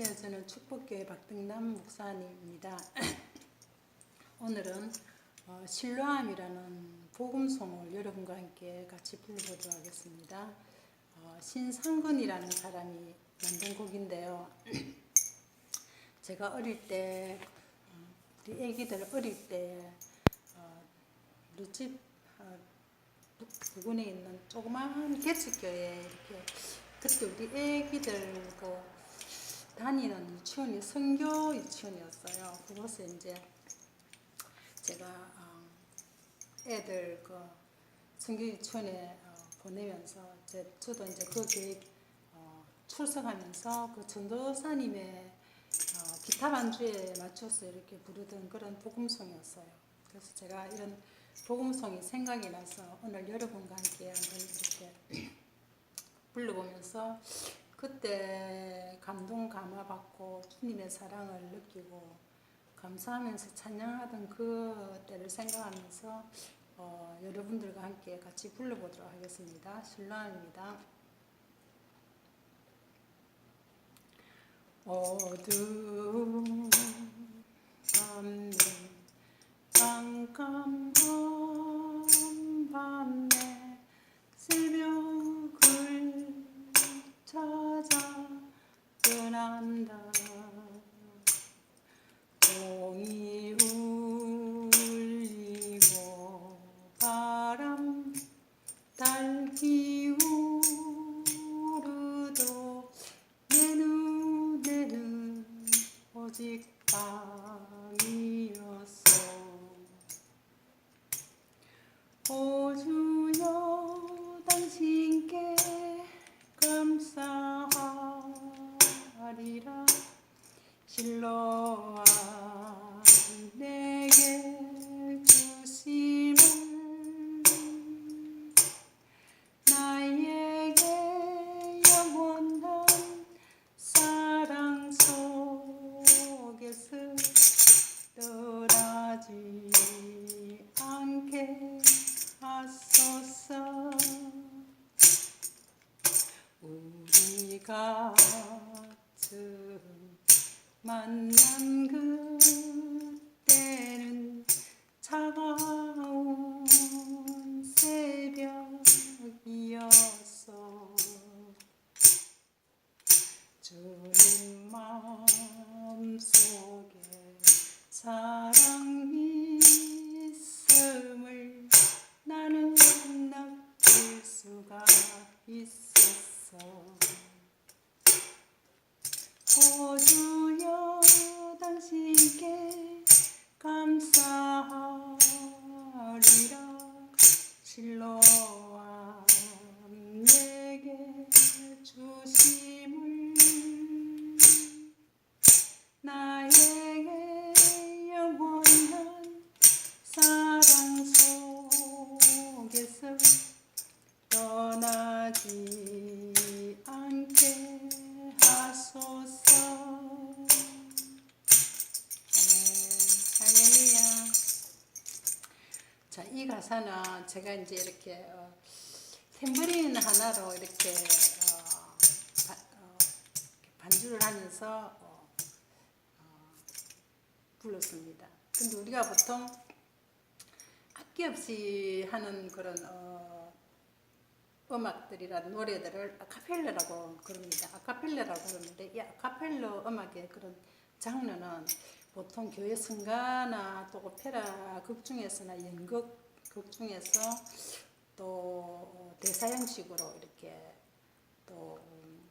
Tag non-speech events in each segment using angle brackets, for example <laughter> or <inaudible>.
안녕하세요. 저는 축복교회 박등남 목사님입니다. <laughs> 오늘은 어, 실로암이라는 복음송을 여러분과 함께 같이 불러보도록 하겠습니다. 어, 신상근이라는 사람이 만든 곡인데요. <clears throat> 제가 어릴 때 어, 우리 애기들 어릴 때 어, 우리 집 어, 부- 부근에 있는 조그마한 개척교회에 이렇게 그때 우리 애기들 그 다니는 유치원이 성교 유치원이었어요. 그곳에 이제 제가 어, 애들 그 성교 유치원에 어, 보내면서 제, 저도 이제 그 교회 어, 출석하면서 그 전도사님의 어, 기타 반주에 맞춰서 이렇게 부르던 그런 복음송이었어요. 그래서 제가 이런 복음송이 생각이 나서 오늘 여러분과 함께 한번 이렇게 <clears throat> 불러보면서 그때 감동 감화 받고 주님의 사랑을 느끼고 감사하면서 찬양하던 그 때를 생각하면서 어, 여러분들과 함께 같이 불러보도록 하겠습니다. 신랑입니다. 어두 오직 밤이 이었어. 주님 마음속에 사랑이 있음을 나는 느낄 수가 있었어. 오 주여 당신께 감사하리라. 실로 자, 이 가사는 제가 이제 이렇게 어, 탬버린 하나로 이렇게 어, 바- 어, 반주를 하면서 어, 어, 불렀습니다. 근데 우리가 보통 악기 없이 하는 그런 어, 음악들이나 노래들을 아카펠라라고 그럽니다. 아카펠라라고 그러는데 이 아카펠라 음악의 그런 장르는 보통 교회 성가나 또 오페라 극 중에서나 연극 극 중에서 또 대사 형식으로 이렇게 또, 음,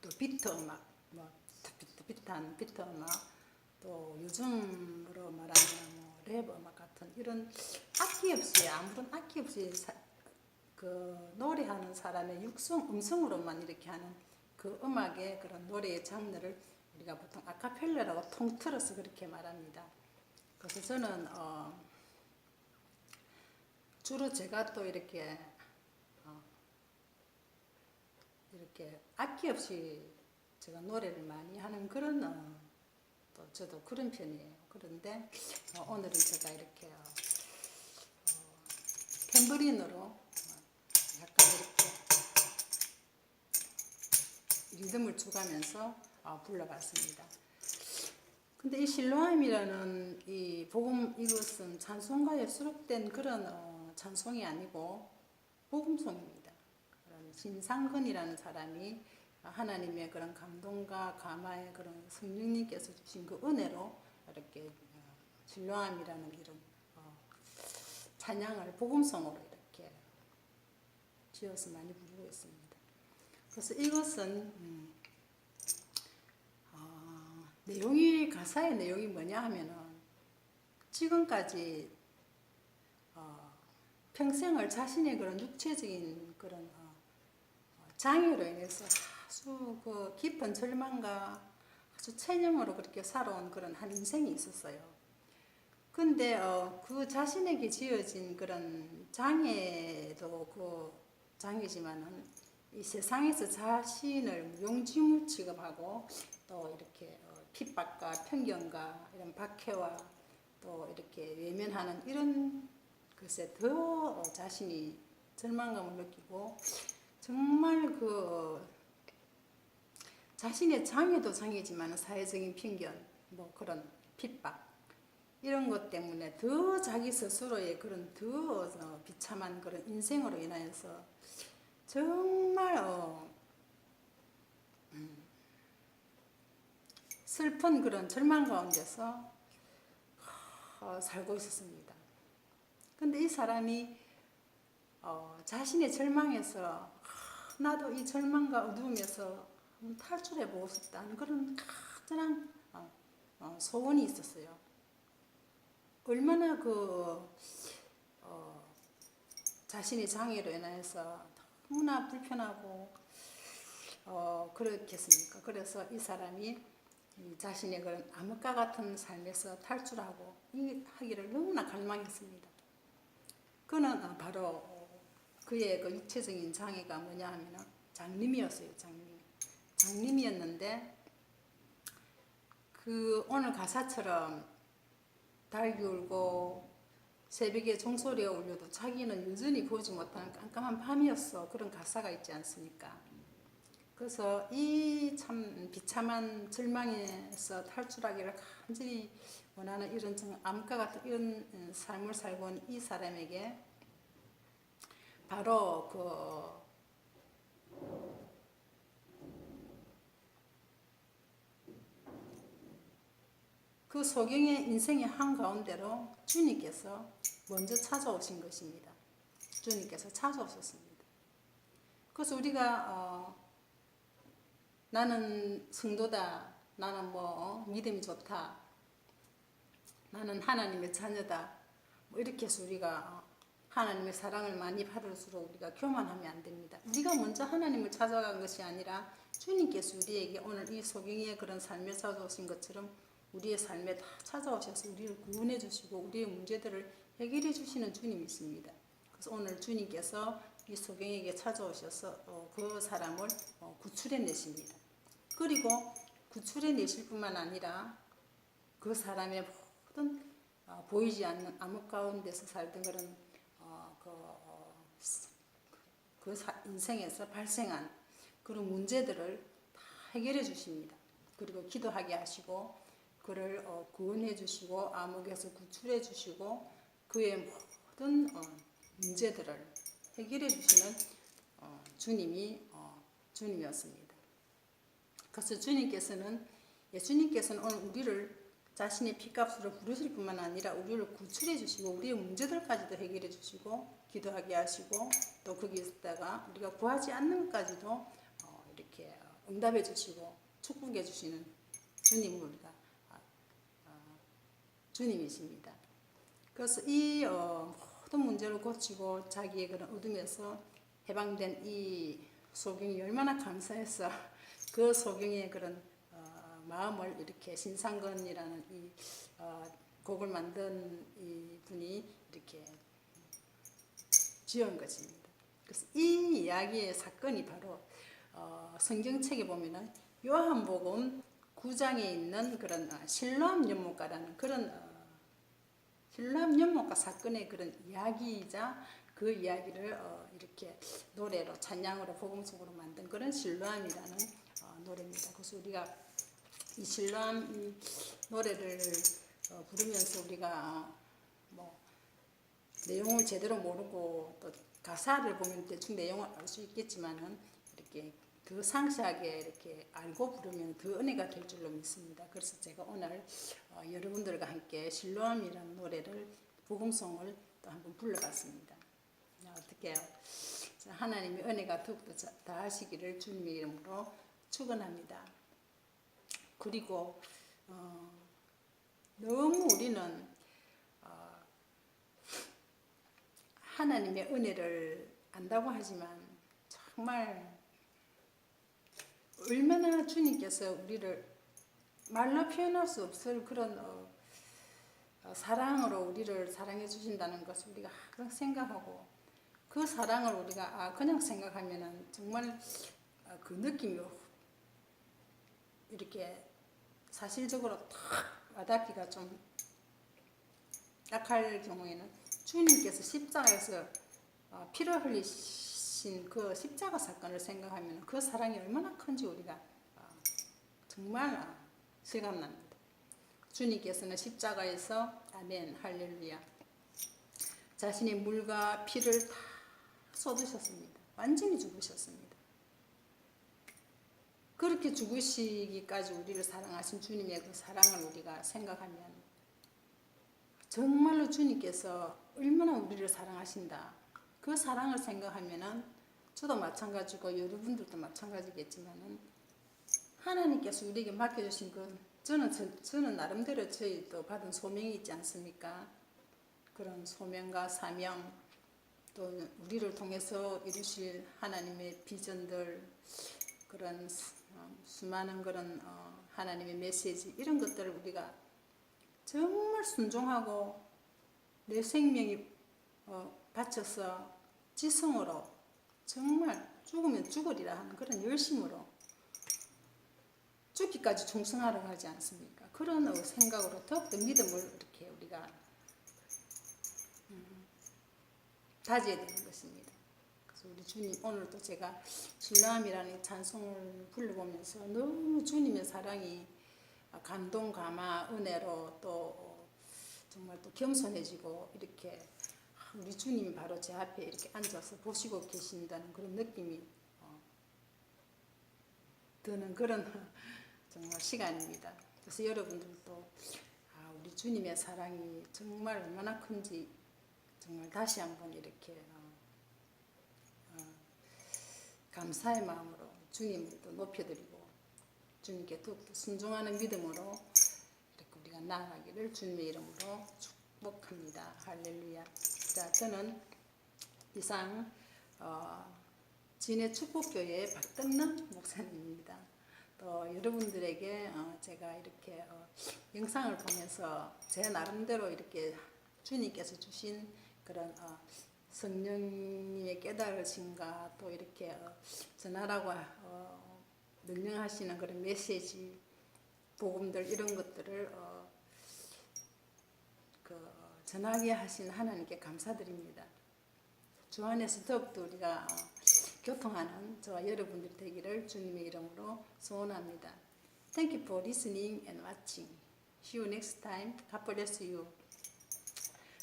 또 비트 음악, 뭐 비트, 비트한 비트 음악, 또 요즘으로 말하면 뭐 랩 음악 같은 이런 악기 없이 아무런 악기 없이 사- 그 노래하는 사람의 육성 음성으로만 이렇게 하는 그 음악의 그런 노래의 장르를 우리가 보통 아카펠라라고 통틀어서 그렇게 말합니다. 그래서 저는 어, 주로 제가 또 이렇게 어, 이렇게 악기 없이 제가 노래를 많이 하는 그런 어, 또 저도 그런 편이에요. 그런데 어, 오늘은 제가 이렇게 어, 어, 탬버린으로 어, 약간 이렇게 믿음을 주가면서 어, 불러봤습니다. 근데 이 실로암이라는 이 복음 이것은 찬송가에 수록된 그런 어, 찬송이 아니고 복음송입니다. 그런 신상근이라는 사람이 하나님의 그런 감동과 감화의 그런 성령님께서 주신 그 은혜로 이렇게 어, 실로암이라는 이런 어, 찬양을 복음송으로 이렇게 지어서 많이 부르고 있습니다. 그래서 이것은 음, 어, 내용이 가사의 내용이 뭐냐 하면은 지금까지 어, 평생을 자신의 그런 육체적인 그런 어, 어, 장애로 인해서 아주 그 깊은 절망과 아주 체념으로 그렇게 살아온 그런 한 인생이 있었어요. 근데 어, 그 자신에게 지어진 그런 장애도 그 장애지만은 이 세상에서 자신을 무용지물 취급하고 또 이렇게 어, 핍박과 편견과 이런 박해와 또 이렇게 외면하는 이런 것에 더 어, 자신이 절망감을 느끼고 정말 그 자신의 장애도 장애지만 사회적인 편견 뭐 그런 핍박 이런 것 때문에 더 자기 스스로의 그런 더 어, 비참한 그런 인생으로 인하여서 정말 어, 음, 슬픈 그런 절망 가운데서 어, 살고 있었습니다. 근데 이 사람이 어, 자신의 절망에서 아, 나도 이 절망과 어두움에서 탈출해 보고 싶다는 그런 간절한 어, 어, 소원이 있었어요. 얼마나 그 어, 자신의 장애로 인해서 너무나 불편하고 어, 그렇겠습니까? 그래서 이 사람이 이 자신의 그런 암흑과 같은 삶에서 탈출하고 이 하기를 너무나 갈망했습니다. 그는 어, 바로 어, 그의 그 육체적인 장애가 뭐냐 하면은 장님이었어요. 장님. 장님이었는데 그 오늘 가사처럼 달기 울고 새벽에 종소리가 울려도 자기는 여전히 보지 못하는 깜깜한 밤이었어. 그런 가사가 있지 않습니까? 그래서 이 참 비참한 절망에서 탈출하기를 간절히 원하는 이런 정- 암과 같은 이런 음, 삶을 살고 온 이 사람에게 바로 그 그 소경의 인생의 한 가운데로 주님께서 먼저 찾아오신 것입니다. 주님께서 찾아오셨습니다. 그래서 우리가 어, 나는 성도다, 나는 뭐 어, 믿음이 좋다, 나는 하나님의 자녀다, 뭐 이렇게 해서 우리가 어, 하나님의 사랑을 많이 받을수록 우리가 교만하면 안 됩니다. 우리가 먼저 하나님을 찾아간 것이 아니라 주님께서 우리에게 오늘 이 소경의 그런 삶에 찾아오신 것처럼 우리의 삶에 다 찾아오셔서 우리를 구원해 주시고 우리의 문제들을 해결해 주시는 주님이 있습니다. 그래서 오늘 주님께서 이 소경에게 찾아오셔서 어, 그 사람을 어, 구출해 내십니다. 그리고 구출해 내실 뿐만 아니라 그 사람의 모든 어, 보이지 않는 암흑 가운데서 살던 그런 어, 그, 어, 그 사- 인생에서 발생한 그런 문제들을 다 해결해 주십니다. 그리고 기도하게 하시고 그를 어, 구원해 주시고 암흑에서 구출해 주시고 그의 모든 어, 문제들을 해결해 주시는 어, 주님이 어, 주님이었습니다. 그래서 주님께서는 예수님께서는 오늘 우리를 자신의 피값으로 부르실 뿐만 아니라 우리를 구출해 주시고 우리의 문제들까지도 해결해 주시고 기도하게 하시고 또 거기에 있다가 우리가 구하지 않는 것까지도 어, 이렇게 응답해 주시고 축복해 주시는 주님을 우리가 아, 아, 주님이십니다. 그래서 이 어, 모든 문제를 고치고 자기의 그런 어둠에서 해방된 이 소경이 얼마나 감사해서 그 소경의 그런 어, 마음을 이렇게 신상건이라는 이 어, 곡을 만든 이 분이 이렇게 지은 것입니다. 그래서 이 이야기의 사건이 바로 어, 성경책에 보면은 요한복음 9장에 있는 그런 어, 실로암 연못가라는 그런 어, 신람 연못가 사건의 그런 이야기이자 그 이야기를 어, 이렇게 노래로 찬양으로 복음속으로 만든 그런 실로암이라는 노래입니다. 그래서 우리가 이 신랑 이 노래를 어, 부르면서 우리가 어, 뭐 내용을 제대로 모르고 또 가사를 보면 대충 내용을 알 수 있겠지만은 이렇게 더 상세하게 이렇게 알고 부르면 더 은혜가 될 줄로 믿습니다. 그래서 제가 오늘 어, 여러분들과 함께 실로암이라는 노래를 복음송을 또 한번 불러봤습니다. 자, 어떻게요? 자, 하나님의 은혜가 더욱더 자- 다하시기를 주님의 이름으로 축원합니다. 그리고 어, 너무 우리는 어, 하나님의 은혜를 안다고 하지만 정말 얼마나 주님께서 우리를 말로 표현할 수 없을 그런 어, 어, 사랑으로 우리를 사랑해 주신다는 것을 우리가 항상 생각하고 그 사랑을 우리가 아, 그냥 생각하면은 정말 어, 그 느낌이 이렇게 사실적으로 탁 와닿기가 좀 약할 경우에는 주님께서 십자가에서 어, 피를 흘리신 그 십자가 사건을 생각하면 그 사랑이 얼마나 큰지 우리가 어, 정말 어, 실감납니다. 주님께서는 십자가에서 아멘 할렐루야 자신의 물과 피를 다 쏟으셨습니다. 완전히 죽으셨습니다. 그렇게 죽으시기까지 우리를 사랑하신 주님의 그 사랑을 우리가 생각하면 정말로 주님께서 얼마나 우리를 사랑하신다. 그 사랑을 생각하면은 저도 마찬가지고 여러분들도 마찬가지겠지만은 하나님께서 우리에게 맡겨주신 그 저는 저, 저는 나름대로 저희 또 받은 소명이 있지 않습니까? 그런 소명과 사명 또 우리를 통해서 이루실 하나님의 비전들 그런 수- 어, 수많은 그런 어, 하나님의 메시지 이런 것들을 우리가 정말 순종하고 내 생명이 어, 바쳐서 지성으로 정말 죽으면 죽으리라 하는 그런 열심으로 죽기까지 충성하라고 하지 않습니까? 그런 어, 생각으로 더욱더 믿음을 이렇게 우리가 음, 다져야 되는 것입니다. 우리 주님 오늘도 제가 신랑이라는 찬송을 불러보면서 너무 주님의 사랑이 감동, 감화, 은혜로 또 어, 정말 또 겸손해지고 이렇게 아, 우리 주님이 바로 제 앞에 이렇게 앉아서 보시고 계신다는 그런 느낌이 어, 드는 그런 <laughs> 정말 시간입니다. 그래서 여러분들도 아, 우리 주님의 사랑이 정말 얼마나 큰지 정말 다시 한번 이렇게 어, 어, 감사의 마음으로 주님을 또 높여드리고 주님께 더욱더 순종하는 믿음으로 이렇게 우리가 나아가기를 주님의 이름으로 축복합니다. 할렐루야. 자, 저는 이상 어, 진해 축복교회 박덕남 목사님입니다. 또 여러분들에게 어, 제가 이렇게 어, 영상을 보면서 제 나름대로 이렇게 주님께서 주신 그런 어, 성령님의 깨달으심과 또 이렇게 어, 전하라고 어, 명령하시는 그런 메시지, 복음들 이런 것들을 어, 그 어, 전하게 하신 하나님께 감사드립니다. 주 안에서 더욱더 우리가 어, 교통하는 저와 여러분들 되기를 주님의 이름으로 소원합니다. Thank you for listening and watching. See you next time. God bless you.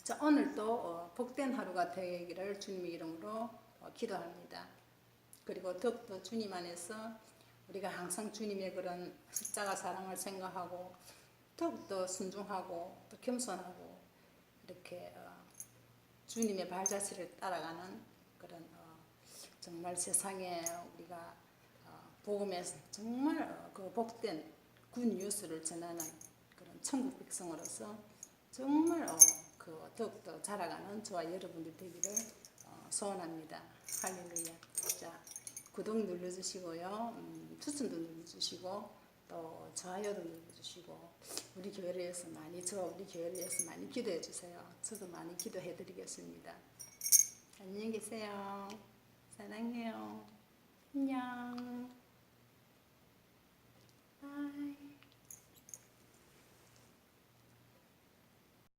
자, 오늘도 어, 복된 하루가 되기를 주님의 이름으로 어, 기도합니다. 그리고 더욱더 주님 안에서 우리가 항상 주님의 그런 십자가 사랑을 생각하고 더욱더 순종하고 또 겸손하고 이렇게 어, 주님의 발자취를 따라가는 그런 어, 정말 세상에 우리가 어, 복음에 정말 어, 그 복된 굿 뉴스를 전하는 그런 천국 백성으로서 정말 어, 그 더욱더 자라가는 저와 여러분들 되기를 어, 소원합니다. 할렐루야. 자, 구독 눌러주시고요. 음, 추천도 눌러주시고 또 좋아요도 눌러주시고 우리 교회를 위해서 많이 저 우리 교회를 위해서 많이 기도해 주세요. 저도 많이 기도해 드리겠습니다. 안녕히 계세요. 사랑해요. 안녕. 바이.